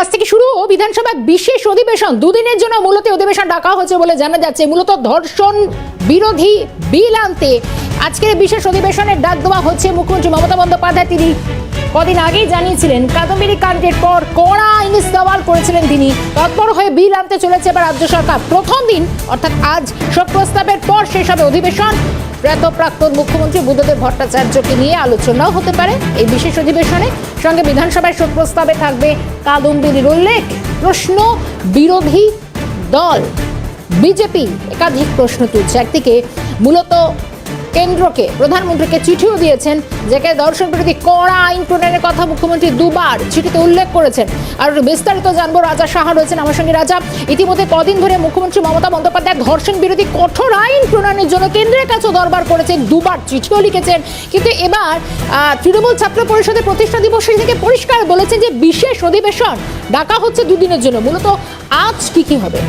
আজ থেকে শুরু। বিধানসভা বিশেষ অধিবেশন। দুদিনের জন্য মূলত অধিবেশন ডাকা হয়েছে বলে জানা যাচ্ছে। মূলত ধর্ষণ বিরোধী বিল আনতে আজকের বিশেষ অধিবেশনের ডাক দেওয়া হচ্ছে মুখ্যমন্ত্রী মমতা বন্দ্যোপাধ্যায়। তিনি কদিন আগেই জানিয়েছিলেন, কাদম্বিনী কাণ্ডের পর কড়া আইনি সওয়াল করেছিলেন তিনি। তৎপর হয়ে বিল আনতে চলেছে এবার রাজ্য সরকার। প্রথম দিন, অর্থাৎ আজ, শোক প্রস্তাবের পর শেষ হবে অধিবেশন। প্রয়াত প্রাক্তন মুখ্যমন্ত্রী বুদ্ধদেব ভট্টাচার্যকে নিয়ে আলোচনাও হতে পারে এই বিশেষ অধিবেশনে। সঙ্গে বিধানসভায় শোক প্রস্তাবে থাকবে কাদম্বিনীর উল্লেখ প্রশ্ন, বিরোধী দল। বিজেপি একাধিক প্রশ্ন তুলছে। একদিকে মূলত কেন্দ্রকে, প্রধানমন্ত্রীকে চিঠিও দিয়েছেন যেখানে দর্শন বিরোধী কড়া আইন প্রণয়নের কথা মুখ্যমন্ত্রী দুবার চিঠিতে উল্লেখ করেছেন। আর বিস্তারিত জানব, রাজা সাহা রয়েছেন আমার সঙ্গে। রাজা, ইতিমধ্যে কদিন ধরে মুখ্যমন্ত্রী মমতা বন্দ্যোপাধ্যায় ধর্ষণ বিরোধী কঠোর আইন প্রণয়নের জন্য কেন্দ্রের কাছে দরবার করেছেন, দুবার চিঠিও লিখেছেন। কিন্তু এবার তৃণমূল ছাত্র পরিষদের প্রতিষ্ঠা দিবস থেকে পরিষ্কার বলেছেন যে বিশেষ অধিবেশন ডাকা হচ্ছে দুদিনের জন্য। মূলত আজ কি কি হবে?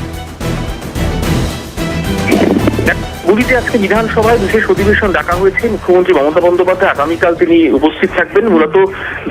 পুরীতে আজকে বিধানসভায় বিশেষ অধিবেশন ডাকা হয়েছে। মুখ্যমন্ত্রী মমতা বন্দ্যোপাধ্যায় আগামীকাল তিনি উপস্থিত থাকবেন। মূলত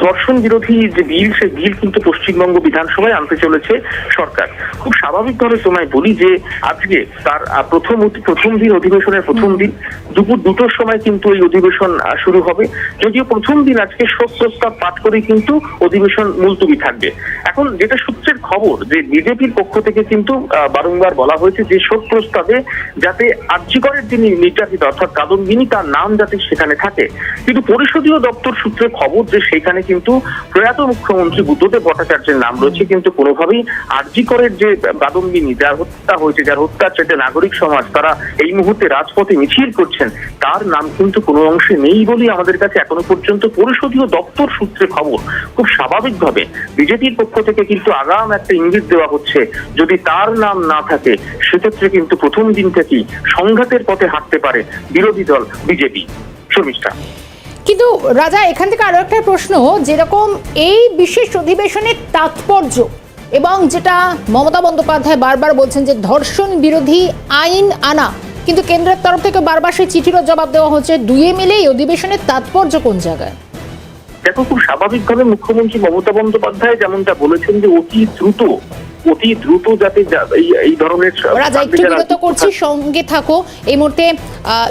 ধর্ষণ বিরোধী যে বিল সে বিল কিন্তু পশ্চিমবঙ্গ বিধানসভায় আনতে চলেছে সরকার। খুব স্বাভাবিকভাবে তোমায় বলি যে আজকে তার প্রথম প্রথম দিন অধিবেশনের প্রথম দিন দুপুর দুটোর সময় কিন্তু এই অধিবেশন শুরু হবে। যদিও প্রথম দিন আজকে শোক প্রস্তাব পাঠ করে কিন্তু অধিবেশন মুলতবি থাকবে। এখন যেটা সূত্রের খবর যে বিজেপির পক্ষ থেকে কিন্তু বারংবার বলা হয়েছে যে শোক প্রস্তাবে যাতে আর্যিকরের যিনি নির্যাতিত অর্থাৎ কাদম্বিনী, তার নাম যাতে সেখানে থাকে। কিন্তু পরিষদীয় দপ্তর সূত্রে খবর যে সেখানে কিন্তু প্রয়াত মুখ্যমন্ত্রী বুদ্ধদেব ভট্টাচার্যের নাম রয়েছে, কিন্তু কোনোভাবেই আর্যিকরের যে কাদম্বিনী, যার হত্যা হয়েছে, যার হত্যার চেতে নাগরিক সমাজ, তারা এই মুহূর্তে রাজপথে মিছিল করছেন, তার নাম কিন্তু কোনো অংশে নেই বলেই আমাদের কাছে এখনও পর্যন্ত পরিষদীয় দপ্তর সূত্রে খবর। খুব স্বাভাবিকভাবে বিজেপির পক্ষ থেকে কিন্তু আগাম একটা ইঙ্গিত দেওয়া হচ্ছে, যদি তার নাম না থাকে, সেক্ষেত্রে কিন্তু প্রথম দিন থেকেই সংঘাতের পথে হাঁটতে পারে বিরোধী দল বিজেপি। শর্মিষ্ঠা কিন্তু রাজা এখান থেকে আরও একটা প্রশ্ন যেরকম এই বিশেষ অধিবেশনের তাৎপর্য এবং যেটা মমতা বন্দ্যোপাধ্যায় বারবার বলছেন যে ধর্ষণ বিরোধী আইন আনা কিন্তু কেন্দ্রের তরফ থেকে বারবার সেই চিঠিরও জবাব দেওয়া হচ্ছে দুয়ে মিলে এই অধিবেশনের তাৎপর্য কোন জায়গায়? দেখো খুব স্বাভাবিকভাবে মুখ্যমন্ত্রী মমতা বন্দ্যোপাধ্যায় যেমনটা বলেছেন যে অতি দ্রুত অতি দ্রুত যাতে এই ধরনের রাজা একটু বিরত করছি সঙ্গে থাকো। এই মুহূর্তে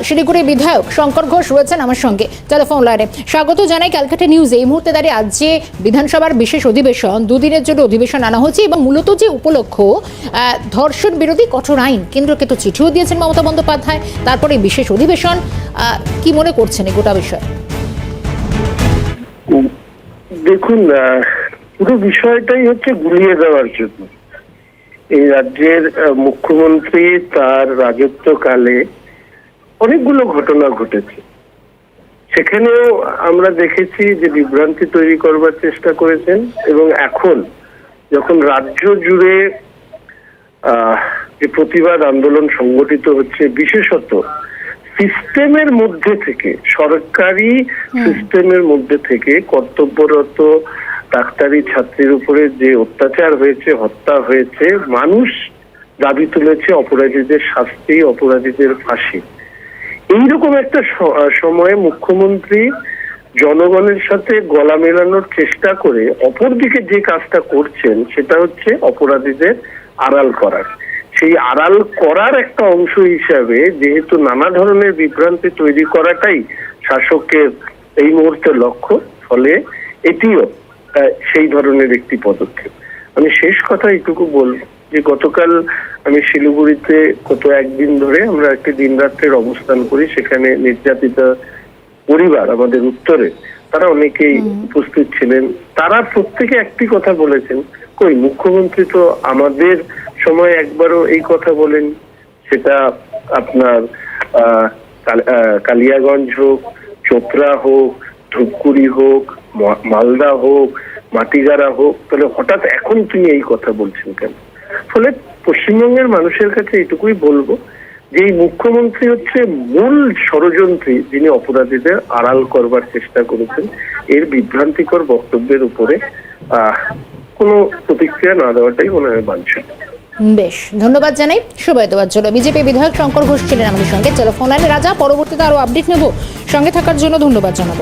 শিলিগুড়ি বিধায়ক শঙ্কর ঘোষ রয়েছেন আমার সঙ্গে টেলিফোন লাইনে। স্বাগত জানাই ক্যালকাটা নিউজ। এই মুহূর্তে দাঁড়িয়ে আজ যে বিধানসভার বিশেষ অধিবেশন দুদিনের জন্য অধিবেশন আনা হচ্ছে এবং মূলত যে উপলক্ষ ধর্ষণ বিরোধী কঠোর আইন কেন্দ্রকে তো চিঠিও দিয়েছেন মমতা বন্দ্যোপাধ্যায়। তারপরে বিশেষ অধিবেশন আহ, কি মনে করছেন এই গোটা বিষয়? দেখুন পুরো বিষয়টাই হচ্ছে গুলিয়ে দেওয়ার জন্য। এই রাজ্যের মুখ্যমন্ত্রী তার রাজত্বকালে অনেকগুলো ঘটনা ঘটেছে। সেখানেও আমরা দেখেছি যে বিভ্রান্তি তৈরি করবার চেষ্টা করেছেন এবং এখন যখন রাজ্য জুড়ে আহ, যে প্রতিবাদ আন্দোলন সংগঠিত হচ্ছে বিশেষত সিস্টেমের মধ্যে থেকে সরকারি সিস্টেমের মধ্যে থেকে কর্তব্যরত ডাক্তারি ছাত্রীর উপরে যে অত্যাচার হয়েছে, হত্যা হয়েছে, মানুষ দাবি তুলেছে অপরাধীদের শাস্তি, অপরাধীদের ফাঁসি। এইরকম একটা সময়ে মুখ্যমন্ত্রী জনগণের সাথে গলা মেলানোর চেষ্টা করে অপরদিকে যে কাজটা করছেন, সেটা হচ্ছে অপরাধীদের আড়াল করার। সেই আড়াল করার একটা অংশ হিসাবে যেহেতু নানা ধরনের বিভ্রান্তি তৈরি করাটাই শাসকের এই মুহূর্তে লক্ষ্য, ফলে এটিও সেই ধরনের একটি পদক্ষেপ। আমি শেষ কথা এইটুকু বলব যে গতকাল আমি শিলিগুড়িতে গত একদিন ধরে আমরা একটি দিন রাত্রের অবস্থান করি সেখানে নির্যাতিতা পরিবার আমাদের উত্তরে তারা অনেকেই উপস্থিত ছিলেন। তারা প্রত্যেকে একটি কথা বলেছেন কই মুখ্যমন্ত্রী তো আমাদের সময় একবারও এই কথা বলেন সেটা আপনার আহ, কালিয়াগঞ্জ হোক চোপড়া হোক ধূপগুড়ি হোক মালদা হোক, মাটিগাড়া হোক, তাহলে হঠাৎ এখন তিনি এই কথা বলছেন কেন? ফলে পশ্চিমবঙ্গের মানুষের কাছে এটুকুই বলব যে এই মুখ্যমন্ত্রী হচ্ছে মূল ষড়যন্ত্রী যিনি অপরাধীদের আড়াল করবার চেষ্টা করেছেন। এর বিভ্রান্তিকর বক্তব্যের উপরে কোনো প্রতিক্রিয়া না দেওয়াটাই মনে হয় বাঞ্ছনীয়। বেশ, ধন্যবাদ জানাই। শুভয় দেওয়ার জন্য বিজেপি বিধায়ক শঙ্কর ঘোষ ছিলেন আমাদের সঙ্গে। টেলিফোন লাইনে রাজা, পরবর্তীতে আরও আপডেট নেব। সঙ্গে থাকার জন্য ধন্যবাদ জানাব।